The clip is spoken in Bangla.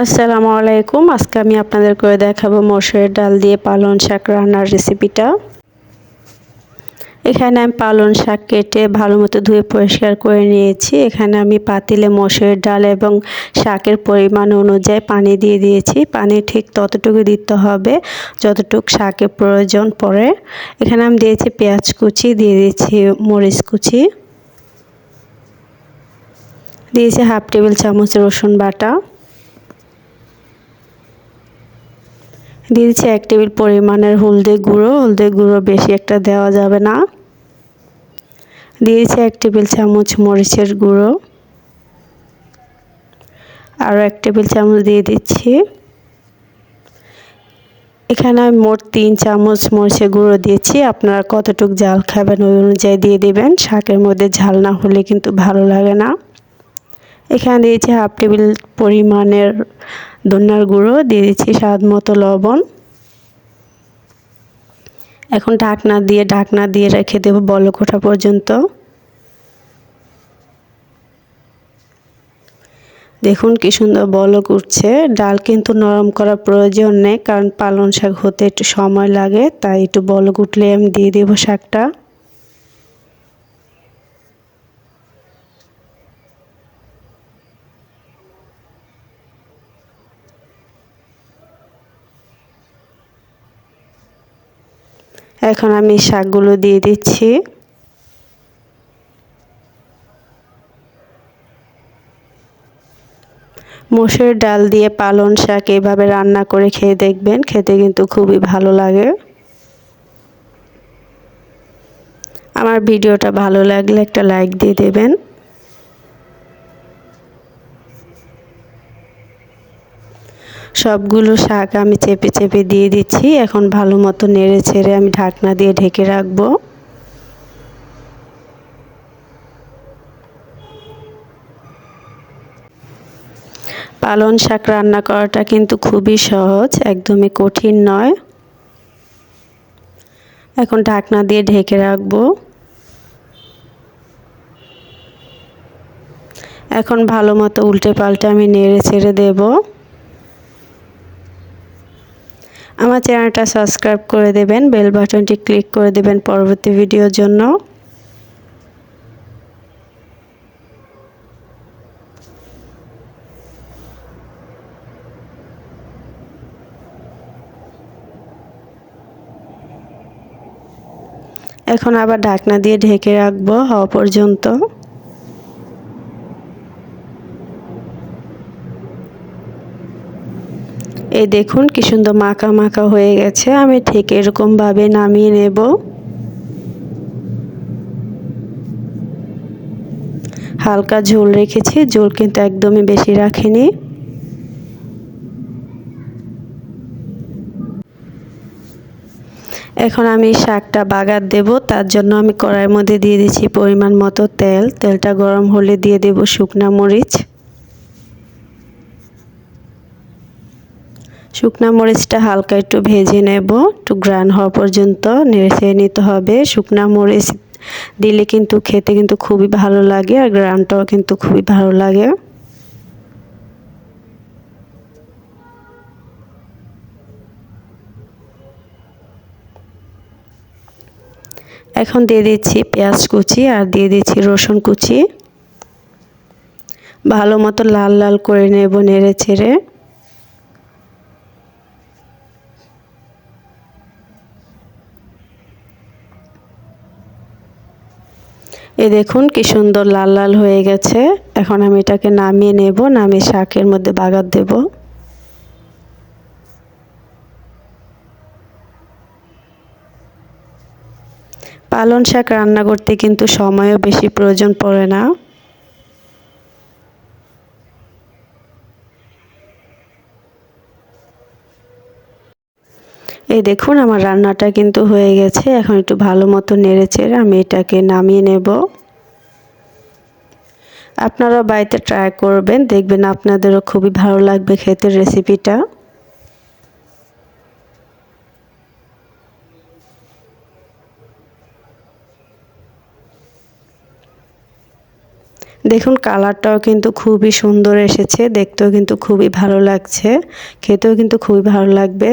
আসসালামু আলাইকুম। আজকে আমি আপনাদের করে দেখাবো মসুরের ডাল দিয়ে পালন শাক রান্নার রেসিপিটা এখানে আমি পালন শাক কেটে ভালো মতো ধুয়ে পরিষ্কার করে নিয়েছি। এখানে আমি পাতিলে মসুরের ডাল এবং শাকের পরিমাণ অনুযায়ী পানি দিয়ে দিয়েছি। পানি ঠিক ততটুকু দিতে হবে যতটুকু শাকের প্রয়োজন পড়ে। এখানে আমি দিয়েছি পেঁয়াজ কুচি, দিয়ে দিয়েছি মরিচ কুচি। দিয়েছি হাফ টেবিল চামচ রসুন বাটা। দিয়ে দিচ্ছি এক টেবিল পরিমাণের হলদে গুঁড়ো। হলদে গুঁড়ো বেশি একটা দেওয়া যাবে না। দিয়েছি এক টেবিল চামচ মরিচের গুঁড়ো। আরও এক টেবিল চামচ দিয়ে দিচ্ছি। এখানে আমি মোট তিন চামচ মরিচের গুঁড়ো দিয়েছি। আপনারা কতটুক জাল খাবেন ওই অনুযায়ী দিয়ে দেবেন। শাকের মধ্যে ঝাল না হলে কিন্তু ভালো লাগে না। এখানে দিয়েছি হাফ টেবিল পরিমাণের ধন্যার গুঁড়ো, দিয়ে দিচ্ছি স্বাদ মতো লবণ। এখন ঢাকনা দিয়ে ঢাকনা দিয়ে রেখে দেবো বলক ওঠা পর্যন্ত। দেখুন কি সুন্দর বলক উঠছে। ডাল কিন্তু নরম করার প্রয়োজন নেই, কারণ পালন শাক হতে একটু সময় লাগে, তাই একটু বলক উঠলে আমি দিয়ে দেবো শাকটা। এখন আমি শাকগুলো দিয়ে দিচ্ছি। মোষের ডাল দিয়ে পালন শাক এভাবে রান্না করে খেয়ে দেখবেন, খেতে কিন্তু খুবই ভালো লাগে। আমার ভিডিওটা ভালো লাগলে একটা লাইক দিয়ে দেবেন। সবগুলো শাক আমি চেপে চেপে দিয়ে দিচ্ছি। এখন ভালো মতো নেড়ে ছেড়ে আমি ঢাকনা দিয়ে ঢেকে রাখব। পালন শাক রান্না করাটা কিন্তু খুবই সহজ, একদমই কঠিন নয়। এখন ঢাকনা দিয়ে ঢেকে রাখব। এখন ভালো মতো উল্টে পাল্টে আমি নেড়ে ছেড়ে দেবো। আমার চ্যানেলটা সাবস্ক্রাইব করে দেবেন, বেল বাটনটি ক্লিক করে দেবেন পরবর্তী ভিডিওর জন্য। এখন আবার ঢাকনা দিয়ে ঢেকে রাখব, হওয়া পর্যন্ত। এই দেখুন কি সুন্দর মাখা মাখা হয়ে গেছে। আমি ঠিক এরকমভাবে নামিয়ে নেব। হালকা ঝোল রেখেছি, ঝোল কিন্তু একদমই বেশি রাখিনি। এখন আমি শাকটা বাগার দেব, তার জন্য আমি কড়াইয়ের মধ্যে দিয়ে দিচ্ছি পরিমাণ মতো তেল। তেলটা গরম হলে দিয়ে দেব শুকনা মরিচ। শুকনা মরিচটা হালকা একটু ভেজে নেব। একটু গ্রান হওয়া পর্যন্ত নেড়ে নিতে হবে। শুকনা মরিচ দিলে কিন্তু খেতে কিন্তু খুবই ভালো লাগে আর গ্রানটাও কিন্তু খুবই ভালো লাগে। এখন দিয়ে দিচ্ছি পেঁয়াজ কুচি আর দিয়ে দিচ্ছি রসুন কুচি। ভালো মতো লাল লাল করে নেব নেড়ে ছেড়ে এ দেখুন কি সুন্দর লাল লাল হয়ে গেছে। এখন আমি এটাকে নামিয়ে নেব, নামিয়ে শাকের মধ্যে বাগার দেব। পালন শাক রান্না করতে কিন্তু সময়ও বেশি প্রয়োজন পড়ে না। এই দেখুন, আমার রান্নাটা কিন্তু হয়ে গেছে। এখন একটু ভালো মতো নেড়ে চেড়ে আমি এটাকে নামিয়ে নেব। আপনারা বাড়িতে ট্রাই করবেন, দেখবেন আপনাদেরও খুবই ভালো লাগবে খেতে রেসিপিটা দেখুন, কালারটাও কিন্তু খুবই সুন্দর এসেছে, দেখতেও কিন্তু খুবই ভালো লাগছে, খেতেও কিন্তু খুবই ভালো লাগবে।